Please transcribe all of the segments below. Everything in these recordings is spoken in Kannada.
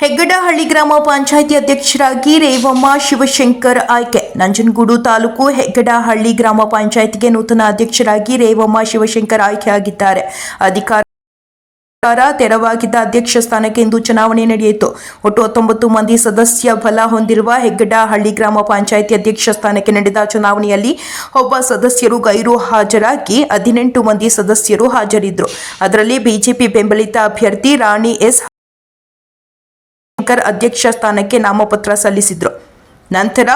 ಹೆಗ್ಗಡಹಳ್ಳಿ ಗ್ರಾಮ ಪಂಚಾಯಿತಿ ಅಧ್ಯಕ್ಷರಾಗಿ ರೇವಮ್ಮ ಶಿವಶಂಕರ್ ಆಯ್ಕೆ. ನಂಜನಗೂಡು ತಾಲೂಕು ಹೆಗ್ಗಡಹಳ್ಳಿ ಗ್ರಾಮ ಪಂಚಾಯಿತಿಗೆ ನೂತನ ಅಧ್ಯಕ್ಷರಾಗಿ ರೇವಮ್ಮ ಶಿವಶಂಕರ್ ಆಯ್ಕೆಯಾಗಿದ್ದಾರೆ ಅಧಿಕಾರ ತೆರವಾಗಿದ್ದ ಅಧ್ಯಕ್ಷ ಸ್ಥಾನಕ್ಕೆ ಇಂದು ಚುನಾವಣೆ ನಡೆಯಿತು. ಒಟ್ಟು ಹತ್ತೊಂಬತ್ತು ಮಂದಿ ಸದಸ್ಯ ಬಲ ಹೊಂದಿರುವ ಹೆಗ್ಗಡಹಳ್ಳಿ ಗ್ರಾಮ ಪಂಚಾಯಿತಿ ಅಧ್ಯಕ್ಷ ಸ್ಥಾನಕ್ಕೆ ನಡೆದ ಚುನಾವಣೆಯಲ್ಲಿ ಒಬ್ಬ ಸದಸ್ಯರು ಗೈರು ಹಾಜರಾಗಿ ಹದಿನೆಂಟು ಮಂದಿ ಸದಸ್ಯರು ಹಾಜರಿದ್ದರು. ಅದರಲ್ಲಿ ಬಿಜೆಪಿ ಬೆಂಬಲಿತ ಅಭ್ಯರ್ಥಿ ರಾಣಿ ಎಸ್. ಶಂಕರ್ ಅಧ್ಯಕ್ಷ ಸ್ಥಾನಕ್ಕೆ ನಾಮಪತ್ರ ಸಲ್ಲಿಸಿದ್ರು. ನಂತರ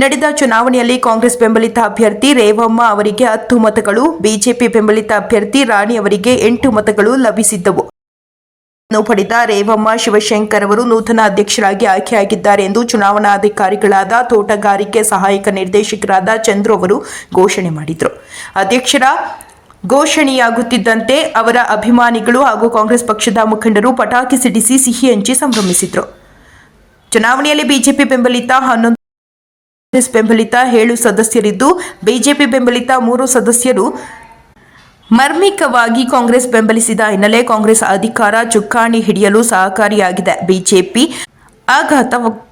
ನಡೆದ ಚುನಾವಣೆಯಲ್ಲಿ ಕಾಂಗ್ರೆಸ್ ಬೆಂಬಲಿತ ಅಭ್ಯರ್ಥಿ ರೇವಮ್ಮ ಅವರಿಗೆ ಹತ್ತು ಮತಗಳು, ಬಿಜೆಪಿ ಬೆಂಬಲಿತ ಅಭ್ಯರ್ಥಿ ರಾಣಿ ಅವರಿಗೆ ಎಂಟು ಮತಗಳು ಲಭಿಸಿದ್ದವು. ಪಡೆದ ರೇವಮ್ಮ ಶಿವಶಂಕರ್ ಅವರು ನೂತನ ಅಧ್ಯಕ್ಷರಾಗಿ ಆಯ್ಕೆಯಾಗಿದ್ದಾರೆ ಎಂದು ಚುನಾವಣಾಧಿಕಾರಿಗಳಾದ ತೋಟಗಾರಿಕೆ ಸಹಾಯಕ ನಿರ್ದೇಶಕರಾದ ಚಂದ್ರು ಅವರು ಘೋಷಣೆ ಮಾಡಿದರು. ಅಧ್ಯಕ್ಷರ ಘೋಷಣೆಯಾಗುತ್ತಿದ್ದಂತೆ ಅವರ ಅಭಿಮಾನಿಗಳು ಹಾಗೂ ಕಾಂಗ್ರೆಸ್ ಪಕ್ಷದ ಮುಖಂಡರು ಪಟಾಕಿ ಸಿಡಿಸಿ ಸಿಹಿ ಹಂಚಿ ಸಂಭ್ರಮಿಸಿದರು. ಚುನಾವಣೆಯಲ್ಲಿ ಬಿಜೆಪಿ ಬೆಂಬಲಿತ ಹನ್ನೊಂದು ಕಾಂಗ್ರೆಸ್ ಬೆಂಬಲಿತ ಏಳು ಸದಸ್ಯರಿದ್ದು, ಬಿಜೆಪಿ ಬೆಂಬಲಿತ ಮೂರು ಸದಸ್ಯರು ಮರ್ಮಿಕವಾಗಿ ಕಾಂಗ್ರೆಸ್ ಬೆಂಬಲಿಸಿದ ಹಿನ್ನೆಲೆ ಕಾಂಗ್ರೆಸ್ ಅಧಿಕಾರ ಚುಕ್ಕಾಣಿ ಹಿಡಿಯಲು ಸಹಕಾರಿಯಾಗಿದೆ. ಬಿಜೆಪಿ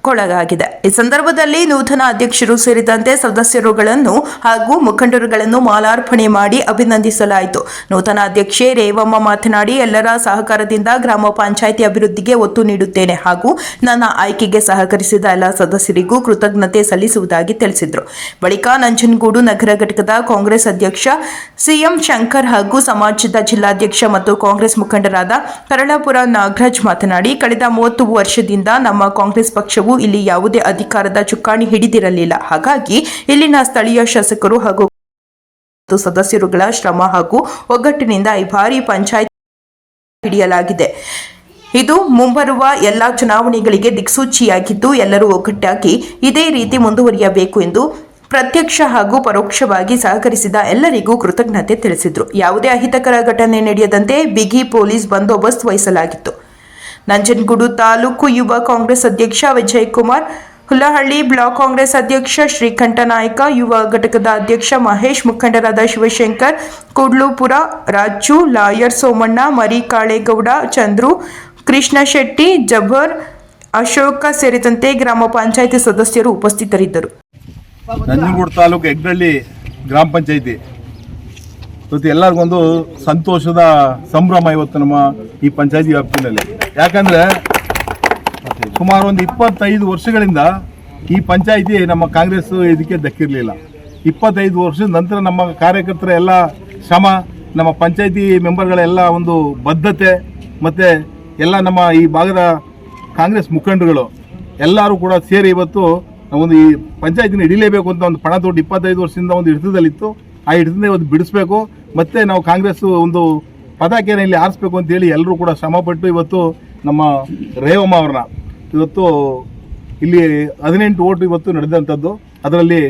ಆಘಾತಕ್ಕೊಳಗಾಗಿದೆ ಈ ಸಂದರ್ಭದಲ್ಲಿ ನೂತನ ಅಧ್ಯಕ್ಷರು ಸೇರಿದಂತೆ ಸದಸ್ಯರುಗಳನ್ನು ಹಾಗೂ ಮುಖಂಡರುಗಳನ್ನು ಮಾಲಾರ್ಪಣೆ ಮಾಡಿ ಅಭಿನಂದಿಸಲಾಯಿತು. ನೂತನ ಅಧ್ಯಕ್ಷೆ ರೇವಮ್ಮ ಮಾತನಾಡಿ, ಎಲ್ಲರ ಸಹಕಾರದಿಂದ ಗ್ರಾಮ ಪಂಚಾಯಿತಿ ಅಭಿವೃದ್ಧಿಗೆ ಒತ್ತು ನೀಡುತ್ತೇನೆ ಹಾಗೂ ನನ್ನ ಆಯ್ಕೆಗೆ ಸಹಕರಿಸಿದ ಎಲ್ಲ ಸದಸ್ಯರಿಗೂ ಕೃತಜ್ಞತೆ ಸಲ್ಲಿಸುವುದಾಗಿ ತಿಳಿಸಿದರು. ಬಳಿಕ ನಂಜನಗೂಡು ನಗರ ಘಟಕದ ಕಾಂಗ್ರೆಸ್ ಅಧ್ಯಕ್ಷ ಸಿಎಂ ಶಂಕರ್ ಹಾಗೂ ಸಮಾಜದ ಜಿಲ್ಲಾಧ್ಯಕ್ಷ ಮತ್ತು ಕಾಂಗ್ರೆಸ್ ಮುಖಂಡರಾದ ಕರಳಾಪುರ ನಾಗರಾಜ್ ಮಾತನಾಡಿ, ಕಳೆದ ಮೂವತ್ತು ವರ್ಷದಿಂದ ನಮ್ಮ ಕಾಂಗ್ರೆಸ್ ಪಕ್ಷವು ಇಲ್ಲಿ ಯಾವುದೇ ಅಧಿಕಾರದ ಚುಕ್ಕಾಣಿ ಹಿಡಿದಿರಲಿಲ್ಲ. ಹಾಗಾಗಿ ಇಲ್ಲಿನ ಸ್ಥಳೀಯ ಶಾಸಕರು ಹಾಗೂ ಸದಸ್ಯರುಗಳ ಶ್ರಮ ಹಾಗೂ ಒಗ್ಗಟ್ಟಿನಿಂದ ಈ ಬಾರಿ ಪಂಚಾಯತ್ ಹಿಡಿಯಲಾಗಿದೆ. ಇದು ಮುಂಬರುವ ಎಲ್ಲ ಚುನಾವಣೆಗಳಿಗೆ ದಿಕ್ಸೂಚಿಯಾಗಿದ್ದು, ಎಲ್ಲರೂ ಒಗ್ಗಟ್ಟಾಗಿ ಇದೇ ರೀತಿ ಮುಂದುವರಿಯಬೇಕು ಎಂದು ಪ್ರತ್ಯಕ್ಷ ಹಾಗೂ ಪರೋಕ್ಷವಾಗಿ ಸಹಕರಿಸಿದ ಎಲ್ಲರಿಗೂ ಕೃತಜ್ಞತೆ ತಿಳಿಸಿದರು. ಯಾವುದೇ ಅಹಿತಕರ ಘಟನೆ ನಡೆಯದಂತೆ ಬಿಗಿ ಪೊಲೀಸ್ ಬಂದೋಬಸ್ತ್ ವಹಿಸಲಾಗಿತ್ತು. ನಂಜನಗೂಡು ತಾಲೂಕು ಯುವ ಕಾಂಗ್ರೆಸ್ ಅಧ್ಯಕ್ಷ ವಿಜಯ್ ಕುಮಾರ್ ಹುಲ್ಲಹಳ್ಳಿ ಬ್ಲಾಕ್ ಕಾಂಗ್ರೆಸ್ ಅಧ್ಯಕ್ಷ ಶ್ರೀಕಂಠ ನಾಯ್ಕ, ಯುವ ಘಟಕದ ಅಧ್ಯಕ್ಷ ಮಹೇಶ್, ಮುಖಂಡರಾದ ಶಿವಶಂಕರ್, ಕುಡ್ಲೂಪುರ ರಾಜು, ಲಾಯರ್ ಸೋಮಣ್ಣ, ಮರಿ ಕಾಳೇಗೌಡ, ಚಂದ್ರು, ಕೃಷ್ಣ ಶೆಟ್ಟಿ, ಜಬರ್, ಅಶೋಕ ಸೇರಿದಂತೆ ಗ್ರಾಮ ಪಂಚಾಯಿತಿ ಸದಸ್ಯರು ಉಪಸ್ಥಿತರಿದ್ದರು. ನಂಜನಗೂಡು ತಾಲೂಕು ಹೆಗ್ಗಳ್ಳಿ ಗ್ರಾಮ ಪಂಚಾಯಿತಿ. ಇವತ್ತು ಎಲ್ಲರಿಗೊಂದು ಸಂತೋಷದ ಸಂಭ್ರಮ ಇವತ್ತು ನಮ್ಮ ಈ ಪಂಚಾಯತಿ ವ್ಯಾಪ್ತಿನಲ್ಲಿ. ಯಾಕಂದರೆ ಸುಮಾರು ಒಂದು ಇಪ್ಪತ್ತೈದು ವರ್ಷಗಳಿಂದ ಈ ಪಂಚಾಯಿತಿ ನಮ್ಮ ಕಾಂಗ್ರೆಸ್ ಇದಕ್ಕೆ ದಕ್ಕಿರಲಿಲ್ಲ. ಇಪ್ಪತ್ತೈದು ವರ್ಷದ ನಂತರ ನಮ್ಮ ಕಾರ್ಯಕರ್ತರ ಎಲ್ಲ ಶ್ರಮ, ನಮ್ಮ ಪಂಚಾಯಿತಿ ಮೆಂಬರ್ಗಳೆಲ್ಲ ಒಂದು ಬದ್ಧತೆ, ಮತ್ತು ಎಲ್ಲ ನಮ್ಮ ಈ ಭಾಗದ ಕಾಂಗ್ರೆಸ್ ಮುಖಂಡರುಗಳು ಎಲ್ಲರೂ ಕೂಡ ಸೇರಿ ಇವತ್ತು ಒಂದು ಈ ಪಂಚಾಯತಿನ ಹಿಡಿಲೇಬೇಕು ಅಂತ ಒಂದು ಪಣ ತೊಟ್ಟು ಇಪ್ಪತ್ತೈದು ವರ್ಷದಿಂದ ಒಂದು ಹಿಡಿತದಲ್ಲಿತ್ತು. ಆ ಹಿಡಿತದಿಂದ ಇವತ್ತು ಬಿಡಿಸ್ಬೇಕು. ಮತ್ತು ನಾವು ಕಾಂಗ್ರೆಸ್ ಒಂದು ಪತಾಕೆನ ಇಲ್ಲಿ ಆರಿಸ್ಬೇಕು ಅಂತೇಳಿ ಎಲ್ಲರೂ ಕೂಡ ಶ್ರಮಪಟ್ಟು ಇವತ್ತು ನಮ್ಮ ರೇವಮ್ಮ ಅವ್ರನ್ನ ಇವತ್ತು ಇಲ್ಲಿ ಹದಿನೆಂಟು ಓಟು ಇವತ್ತು ನಡೆದಂಥದ್ದು. ಅದರಲ್ಲಿ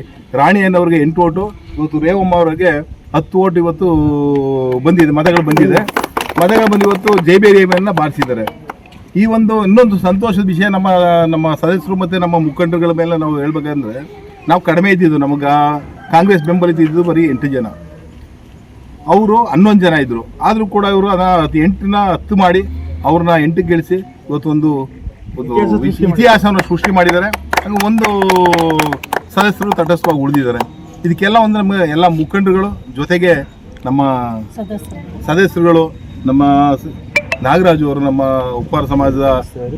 ರಾಣಿಯನ್ನವ್ರಿಗೆ ಎಂಟು ಓಟು, ಇವತ್ತು ರೇವಮ್ಮ ಅವರಿಗೆ ಹತ್ತು ಓಟು ಇವತ್ತು ಬಂದಿದೆ, ಮತಗಳು ಬಂದಿದೆ. ಮತಗಳು ಬಂದು ಇವತ್ತು ಜೈಬೇರಿಯಮ್ಮನ್ನ ಬಾರಿಸಿದ್ದಾರೆ. ಈ ಒಂದು ಇನ್ನೊಂದು ಸಂತೋಷದ ವಿಷಯ ನಮ್ಮ ನಮ್ಮ ಸದಸ್ಯರು ಮತ್ತು ನಮ್ಮ ಮುಖಂಡರುಗಳ ಮೇಲೆ ನಾವು ಹೇಳ್ಬೇಕಂದ್ರೆ ನಾವು ಕಡಿಮೆ ಇದ್ದಿದ್ದು ನಮಗೆ ಕಾಂಗ್ರೆಸ್ ಬೆಂಬಲಿತ ಇದ್ದಿದ್ದು ಬರೀ ಎಂಟು ಜನ. ಅವರು ಹನ್ನೊಂದು ಜನ ಇದ್ದರು ಆದರೂ ಕೂಡ ಇವರು ಅದನ್ನ ಎಂಟನ್ನ ಹತ್ತು ಮಾಡಿ ಅವ್ರನ್ನ ಎಂಟಕ್ಕೆ ಗೆಲ್ಲಿಸಿ ಇವತ್ತು ಒಂದು ಒಂದು ಇತಿಹಾಸವನ್ನು ಸೃಷ್ಟಿ ಮಾಡಿದ್ದಾರೆ. ಹಂಗೆ ಒಂದು ಸದಸ್ಯರು ತಟಸ್ಥವಾಗಿ ಉಳಿದಿದ್ದಾರೆ. ಇದಕ್ಕೆಲ್ಲ ಒಂದು ನಮಗೆ ಎಲ್ಲ ಮುಖಂಡರುಗಳು ಜೊತೆಗೆ ನಮ್ಮ ಸದಸ್ಯರುಗಳು ನಮ್ಮ ನಾಗರಾಜು ಅವರು ನಮ್ಮ ಉಪ್ಪಾರ ಸಮಾಜದ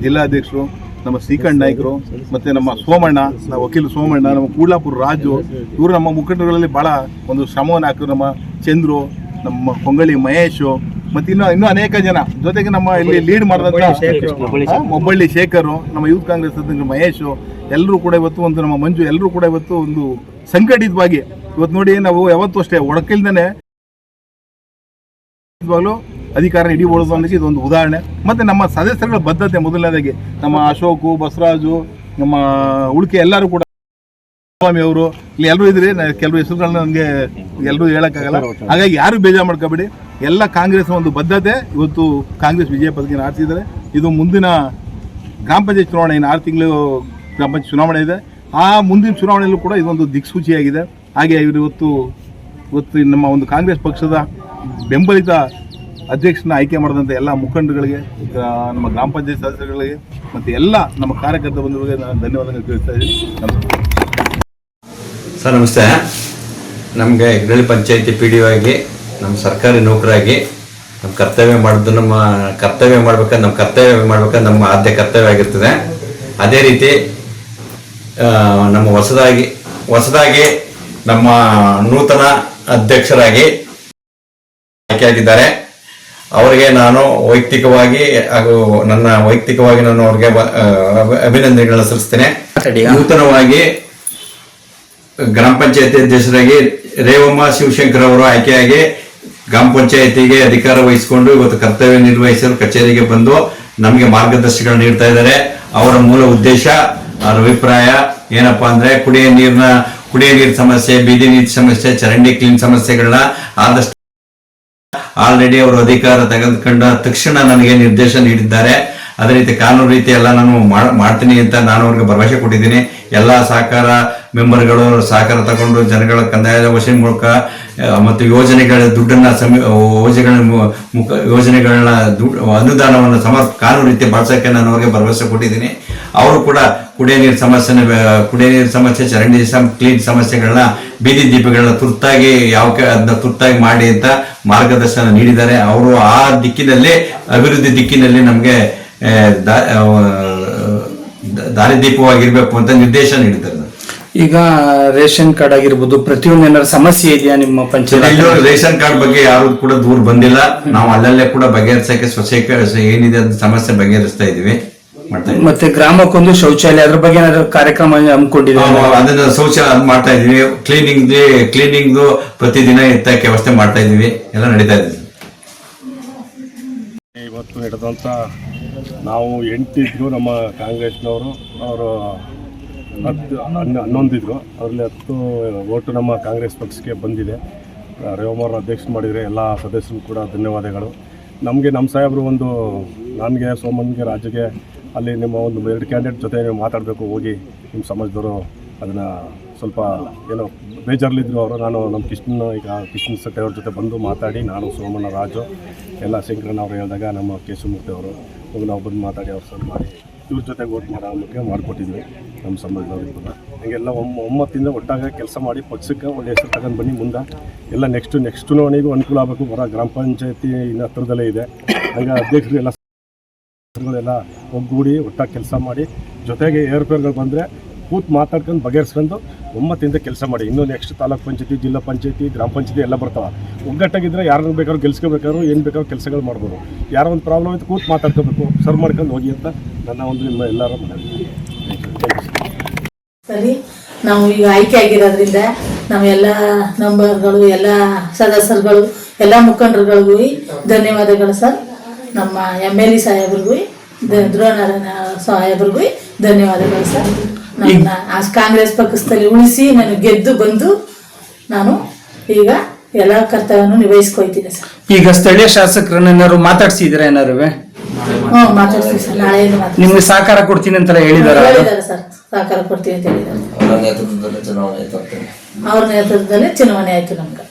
ಜಿಲ್ಲಾಧ್ಯಕ್ಷರು ನಮ್ಮ ಶ್ರೀಕಂಠ ನಾಯ್ಕರು ಮತ್ತು ನಮ್ಮ ಸೋಮಣ್ಣ ನಮ್ಮ ವಕೀಲ ಸೋಮಣ್ಣ ನಮ್ಮ ಕೂಡ್ಲಾಪುರ ರಾಜು ಇವರು ನಮ್ಮ ಮುಖಂಡರುಗಳಲ್ಲಿ ಭಾಳ ಒಂದು ಶ್ರಮವನ್ನು ಹಾಕಿದ್ರು. ನಮ್ಮ ಚಂದ್ರು ನಮ್ಮ ಕೊಂಗಳಿ ಮಹೇಶು ಮತ್ತು ಇನ್ನೂ ಇನ್ನೂ ಅನೇಕ ಜನ. ಜೊತೆಗೆ ನಮ್ಮ ಇಲ್ಲಿ ಲೀಡ್ ಮಾಡಿದಂಥ ಮೊಬ್ಬಳ್ಳಿ ಶೇಖರು ನಮ್ಮ ಯೂತ್ ಕಾಂಗ್ರೆಸ್ ಅಧ್ಯಕ್ಷ ಮಹೇಶು ಎಲ್ಲರೂ ಕೂಡ ಇವತ್ತು ಒಂದು ನಮ್ಮ ಮಂಜು ಎಲ್ಲರೂ ಕೂಡ ಇವತ್ತು ಒಂದು ಸಂಘಟಿತವಾಗಿ ಇವತ್ತು ನೋಡಿ ನಾವು ಯಾವತ್ತೂ ಅಷ್ಟೇ ಒಡಕಿಲ್ದೇ ಅಧಿಕಾರ ಹಿಡಿಬಹುದು ಅನ್ನಿಸಿ ಇದೊಂದು ಉದಾಹರಣೆ. ಮತ್ತು ನಮ್ಮ ಸದಸ್ಯರುಗಳ ಬದ್ಧತೆ ಮೊದಲನೇದಾಗಿ ನಮ್ಮ ಅಶೋಕು, ಬಸವರಾಜು, ನಮ್ಮ ಉಳಿಕೆ ಎಲ್ಲರೂ ಕೂಡ ಸ್ವಾಮಿ ಅವರು, ಇಲ್ಲಿ ಎಲ್ಲರೂ ಇದ್ರಿ ಕೆಲವು ಹೆಸರುಗಳನ್ನ ನನಗೆ ಎಲ್ಲರೂ ಹೇಳೋಕ್ಕಾಗಲ್ಲ. ಹಾಗಾಗಿ ಯಾರು ಬೇಜಾರು ಮಾಡ್ಕೋಬೇಡಿ. ಎಲ್ಲ ಕಾಂಗ್ರೆಸ್ ಒಂದು ಬದ್ಧತೆ, ಇವತ್ತು ಕಾಂಗ್ರೆಸ್ ವಿಜಯ ಪದಕಿನ ಆರಿಸಿದ್ದಾರೆ. ಇದು ಮುಂದಿನ ಗ್ರಾಮ ಪಂಚಾಯತ್ ಚುನಾವಣೆ, ಇನ್ನು ಆರು ತಿಂಗಳು ಗ್ರಾಮ ಪಂಚಾಯತ್ ಚುನಾವಣೆ ಇದೆ. ಆ ಮುಂದಿನ ಚುನಾವಣೆಯಲ್ಲೂ ಕೂಡ ಇದೊಂದು ದಿಕ್ಸೂಚಿಯಾಗಿದೆ. ಹಾಗೆ ಇವರು ಇವತ್ತು ಇವತ್ತು ನಮ್ಮ ಒಂದು ಕಾಂಗ್ರೆಸ್ ಪಕ್ಷದ ಬೆಂಬಲಿತ ಅಧ್ಯಕ್ಷನ ಆಯ್ಕೆ ಮಾಡಿದಂಥ ಎಲ್ಲ ಮುಖಂಡಗಳಿಗೆ ನಮ್ಮ ಗ್ರಾಮ ಪಂಚಾಯತ್ ಸದಸ್ಯರುಗಳಿಗೆ ಮತ್ತು ಎಲ್ಲ ನಮ್ಮ ಕಾರ್ಯಕರ್ತ ಬಂಧುಗಳಿಗೆ ನಾನು ಧನ್ಯವಾದಗಳು ತಿಳಿಸ್ತಾ ಇದ್ದೀನಿ. ಸರ್, ನಮಸ್ತೆ. ನಮಗೆ ಹೆಗ್ರಳ್ಳಿ ಪಂಚಾಯತಿ ಪಿ ಡಿ ಆಗಿ, ನಮ್ಮ ಸರ್ಕಾರಿ ನೌಕರಾಗಿ, ನಮ್ಮ ಕರ್ತವ್ಯ ಮಾಡಿದ್ದು ನಮ್ಮ ಕರ್ತವ್ಯ ಮಾಡ್ಬೇಕಾದ್ರೆ ನಮ್ಮ ಕರ್ತವ್ಯ ಮಾಡ್ಬೇಕಾದ್ರೆ ನಮ್ಮ ಆದ್ಯ ಕರ್ತವ್ಯ ಆಗಿರ್ತದೆ. ಅದೇ ರೀತಿ ನಮ್ಮ ಹೊಸದಾಗಿ ಹೊಸದಾಗಿ ನಮ್ಮ ನೂತನ ಅಧ್ಯಕ್ಷರಾಗಿ ಆಯ್ಕೆಯಾಗಿದ್ದಾರೆ ಅವರಿಗೆ ನಾನು ವೈಯಕ್ತಿಕವಾಗಿ ಹಾಗೂ ನನ್ನ ವೈಯಕ್ತಿಕವಾಗಿ ನಾನು ಅವ್ರಿಗೆ ಅಭಿನಂದನೆಗಳನ್ನು ಸಲ್ಲಿಸ್ತೇನೆ. ನೂತನವಾಗಿ ಗ್ರಾಮ ಪಂಚಾಯತಿ ಅಧ್ಯಕ್ಷರಾಗಿ ರೇವಮ್ಮ ಶಿವಶಂಕರ್ ಅವರು ಆಯ್ಕೆಯಾಗಿ ಗ್ರಾಮ ಪಂಚಾಯತಿಗೆ ಅಧಿಕಾರ ವಹಿಸಿಕೊಂಡು ಇವತ್ತು ಕರ್ತವ್ಯ ನಿರ್ವಹಿಸಲು ಕಚೇರಿಗೆ ಬಂದು ನಮಗೆ ಮಾರ್ಗದರ್ಶನಗಳು ನೀಡ್ತಾ ಇದ್ದಾರೆ. ಅವರ ಮೂಲ ಉದ್ದೇಶ ಅವರ ಅಭಿಪ್ರಾಯ ಏನಪ್ಪಾ ಅಂದ್ರೆ ಕುಡಿಯ ನೀರಿನ ಕುಡಿಯ ನೀರಿನ ಸಮಸ್ಯೆ ಬೀದಿ ನೀರಿನ ಸಮಸ್ಯೆ ಚರಂಡಿ ಕ್ಲೀನ್ ಸಮಸ್ಯೆಗಳನ್ನ ಆದಷ್ಟು ಆಲ್ರೆಡಿ ಅವರು ಅಧಿಕಾರ ತೆಗೆದುಕೊಂಡ ತಕ್ಷಣ ನನಗೆ ನಿರ್ದೇಶನ ನೀಡಿದ್ದಾರೆ. ಅದೇ ರೀತಿ ಕಾನೂನು ರೀತಿ ಎಲ್ಲ ನಾನು ಮಾಡ್- ಮಾಡ್ತೀನಿ ಅಂತ ನಾನು ಅವ್ರಿಗೆ ಭರವಸೆ ಕೊಟ್ಟಿದ್ದೀನಿ. ಎಲ್ಲ ಸಹಕಾರ ಮೆಂಬರ್ಗಳು, ಸಹಕಾರ ತಗೊಂಡು ಜನಗಳ ಕಂದಾಯದ ವಶಿ ಮೂಲಕ ಮತ್ತು ಯೋಜನೆಗಳ ದುಡ್ಡನ್ನ ಸಮಿ ಯೋಜನೆಗಳ ಮುಖ, ಯೋಜನೆಗಳನ್ನ ಅನುದಾನವನ್ನು ಸಮ ಕಾನೂನು ರೀತಿ ಬಳಸಕ್ಕೆ ನಾನು ಅವ್ರಿಗೆ ಭರವಸೆ ಕೊಟ್ಟಿದ್ದೀನಿ. ಅವರು ಕೂಡ ಕುಡಿಯ ನೀರು ಸಮಸ್ಯೆನ ಕುಡಿಯ ನೀರು ಸಮಸ್ಯೆ ಚರಂಡಿ ಸಮ ಕ್ಲೀನ್ ಸಮಸ್ಯೆಗಳನ್ನ ಬೀದಿ ದೀಪಗಳನ್ನ ತುರ್ತಾಗಿ ಯಾವ ಅದನ್ನ ತುರ್ತಾಗಿ ಮಾಡಿ ಅಂತ ಮಾರ್ಗದರ್ಶನ ನೀಡಿದ್ದಾರೆ. ಅವರು ಆ ದಿಕ್ಕಿನಲ್ಲಿ ಅಭಿವೃದ್ಧಿ ದಿಕ್ಕಿನಲ್ಲಿ ನಮಗೆ ದಾರಿದೀಪವಾಗಿರ್ಬೇಕು ಅಂತ ನಿರ್ದೇಶ ನೀಡಿದ್ದಾರೆ ಈಗ ರೇಷನ್ ಕಾರ್ಡ್ ಆಗಿರ್ಬೋದು ಪ್ರತಿಯೊಂದು ಏನಾದ್ರು ಸಮಸ್ಯೆ ಇದೆಯಾ ನಿಮ್ಮ ಪಂಚಾಯತ್ ರೇಷನ್ ಕಾರ್ಡ್ ಬಗ್ಗೆ ಯಾರು ಕೂಡ ದೂರ ಬಂದಿಲ್ಲ. ನಾವು ಅಲ್ಲಲ್ಲೇ ಕೂಡ ಬಗೆಹರಿಸಕ್ಕೆ ಸ್ವಚ್ಛ ಏನಿದೆ ಅಂತ ಸಮಸ್ಯೆ ಬಗೆಹರಿಸ್ತಾ ಇದೀವಿ ಮಾಡ್ತಾ ಮತ್ತೆ ಗ್ರಾಮಕ್ಕೊಂದು ಶೌಚಾಲಯ ಅದ್ರ ಬಗ್ಗೆ ಏನಾದ್ರು ಕಾರ್ಯಕ್ರಮ ಹಮ್ಮಿಕೊಂಡಿದ್ದೀವಿ ನಾವು ಅದನ್ನ ಶೌಚ ಅದ್ ಮಾಡ್ತಾ ಇದೀವಿ ಕ್ಲೀನಿಂಗ್ ಕ್ಲೀನಿಂಗ್ ಪ್ರತಿದಿನ ಎತ್ತಕ್ಕೆ ವ್ಯವಸ್ಥೆ ಮಾಡ್ತಾ ಇದೀವಿ ಎಲ್ಲ ನಡೀತಾ ಇದೀವಿ ಇವತ್ತು ಹಿಡಿದಂತ ನಾವು ಎಂಟಿದ್ರು ನಮ್ಮ ಕಾಂಗ್ರೆಸ್ನವರು ಅವರು ಹತ್ತು ಹನ್ನ ಹನ್ನೊಂದಿದ್ರು. ಅದರಲ್ಲಿ ಹತ್ತು ಓಟು ನಮ್ಮ ಕಾಂಗ್ರೆಸ್ ಪಕ್ಷಕ್ಕೆ ಬಂದಿದೆ. ರೇವಮವ್ರ ಅಧ್ಯಕ್ಷ ಮಾಡಿದರೆ ಎಲ್ಲ ಸದಸ್ಯರು ಕೂಡ ಧನ್ಯವಾದಗಳು. ನಮಗೆ ನಮ್ಮ ಸಾಹೇಬರು ಒಂದು ನನಗೆ ಸೋಮನ್ಗೆ ರಾಜ್ಯಗೆ ಅಲ್ಲಿ ನಿಮ್ಮ ಒಂದು ಎರಡು ಕ್ಯಾಂಡಿಡೇಟ್ ಜೊತೆ ನೀವು ಮಾತಾಡಬೇಕು, ಹೋಗಿ ನಿಮ್ಮ ಸಮಾಜದವರು ಅದನ್ನು ಸ್ವಲ್ಪ ಏನೋ ಬೇಜಾರಲ್ಲಿದ್ದರು ಅವರು, ನಾನು ನಮ್ಮ ಕೃಷ್ಣ, ಈಗ ಕೃಷ್ಣ ಸಟ್ಟೆ ಅವ್ರ ಜೊತೆ ಬಂದು ಮಾತಾಡಿ, ನಾನು ಸೋಮಣ್ಣ ರಾಜು, ಎಲ್ಲ ಶಂಕರಣ್ಣ ಅವರು ಹೇಳಿದಾಗ ನಮ್ಮ ಕೇಶವಮೂರ್ತಿ ಅವರು, ಹೋಗಿ ನಾವು ಬಂದು ಮಾತಾಡಿ, ಅವ್ರು ಸ್ವಲ್ಪ ಮಾಡಿ, ಇವ್ರ ಜೊತೆ ಓಟ್ ಮಾಡೋ ಮಾಡಿಕೊಟ್ಟಿದ್ವಿ ನಮ್ಮ ಸಮಾಜದವ್ರಿಗೆ ಕೂಡ ಹಂಗೆಲ್ಲ ಒಮ್ಮ ಒಮ್ಮತ್ತಿಂದ ಒಟ್ಟಾಗ ಕೆಲಸ ಮಾಡಿ, ಪಕ್ಷಕ್ಕೆ ಒಳ್ಳೆ ಹೆಸರು ತಗೊಂಡು ಬನ್ನಿ ಮುಂದೆ. ಎಲ್ಲ ನೆಕ್ಸ್ಟು ನೆಕ್ಸ್ಟು ಅವನಿಗೂ ಅನುಕೂಲ ಆಗಬೇಕು ಬರೋ ಗ್ರಾಮ ಪಂಚಾಯತಿ ಇನ್ನು ಹತ್ರದಲ್ಲೇ ಇದೆ. ಹಂಗೆ ಅಧ್ಯಕ್ಷರು ಎಲ್ಲ ಎಲ್ಲ ಒಗ್ಗೂಡಿ ಒಟ್ಟಾಗಿ ಕೆಲಸ ಮಾಡಿ, ಜೊತೆಗೆ ಏರ್ಪೇರ್ಗಳು ಬಂದರೆ ಕೂತ್ ಮಾತಾಡ್ಕೊಂಡು ಬಗೆಹರಿಸ್ಕೊಂಡು ಒಮ್ಮತ್ತಿಂದ ಕೆಲಸ ಮಾಡಿ. ಇನ್ನೂ ನೆಕ್ಸ್ಟ್ ತಾಲೂಕ್ ಪಂಚಾಯತಿ, ಜಿಲ್ಲಾ ಪಂಚಾಯತಿ, ಗ್ರಾಮ ಪಂಚಾಯತಿ ಎಲ್ಲ ಬರ್ತಾವೆ. ಒಗ್ಗಟ್ಟಾಗಿದ್ದರೆ ಯಾರನ್ನ ಬೇಕಾದ್ರೂ ಗೆಲ್ಸ್ಕೋಬೇಕಾದ್ರು ಏನು ಬೇಕಾದ್ರೂ ಕೆಲಸಗಳು ಮಾಡ್ಬೋದು. ಯಾರೋ ಒಂದು ಪ್ರಾಬ್ಲಮ್ ಆಯಿತು ಕೂತ್ ಮಾತಾಡ್ಕೋಬೇಕು ಸರ್ವ್ ಮಾಡ್ಕೊಂಡು ಹೋಗಿ ಅಂತ ನನ್ನ ಒಂದು ನಿಮ್ಮ ಎಲ್ಲರ ಸರಿ, ನಾವು ಈಗ ಆಯ್ಕೆ ಆಗಿರೋದ್ರಿಂದ ನಾವೆಲ್ಲ ನಂಬರ್ಗಳು ಎಲ್ಲ ಸದಸ್ಯರುಗಳು, ಎಲ್ಲ ಮುಖಂಡರುಗಳಿಗೂ ಧನ್ಯವಾದಗಳು ಸರ್. ನಮ್ಮ ಎಂ ಎಲ್ ಎ ಸಾಹೇಬ್ರಿಗೂ ಧ್ರುವನಾರಾಯಣ ಸಾಹೇಬ್ರಿಗೂ ಧನ್ಯವಾದಗಳು ಸರ್. ನನ್ನ ಆ ಕಾಂಗ್ರೆಸ್ ಪಕ್ಷದಲ್ಲಿ ಉಳಿಸಿ ನಾನು ಗೆದ್ದು ಬಂದು ನಾನು ಈಗ ಎಲ್ಲ ಕರ್ತವ್ಯವನ್ನು ನಿಭಾಯಿಸ್ಕೊಳ್ತೀನಿ ಸರ್. ಈಗ ಸ್ಥಳೀಯ ಶಾಸಕರನ್ನೇನಾದ್ರು ಮಾತಾಡ್ಸಿದ್ರೆ ಏನಾರು ಹ್ಞೂ ಮಾತಾಡ್ತೀನಿ ಸರ್. ನಾಳೆಯಿಂದ ನಿಮ್ಗೆ ಸಹಕಾರ ಕೊಡ್ತೀನಿ ಅಂತ ಹೇಳಿದಾರ ಹೇಳಿದ್ದಾರೆ ಸರ್. ಸಹಕಾರ ಕೊಡ್ತೀನಿ ಅಂತ ಹೇಳಿದ್ದಾರೆ ಅವರ ನೇತೃತ್ವದಲ್ಲಿ ಚುನಾವಣೆ ತರ್ತೇನೆ ಅವ್ರ ನೇತೃತ್ವದಲ್ಲಿ ಚುನಾವಣೆ ಆಯ್ತು ನಮ್ಗೆ.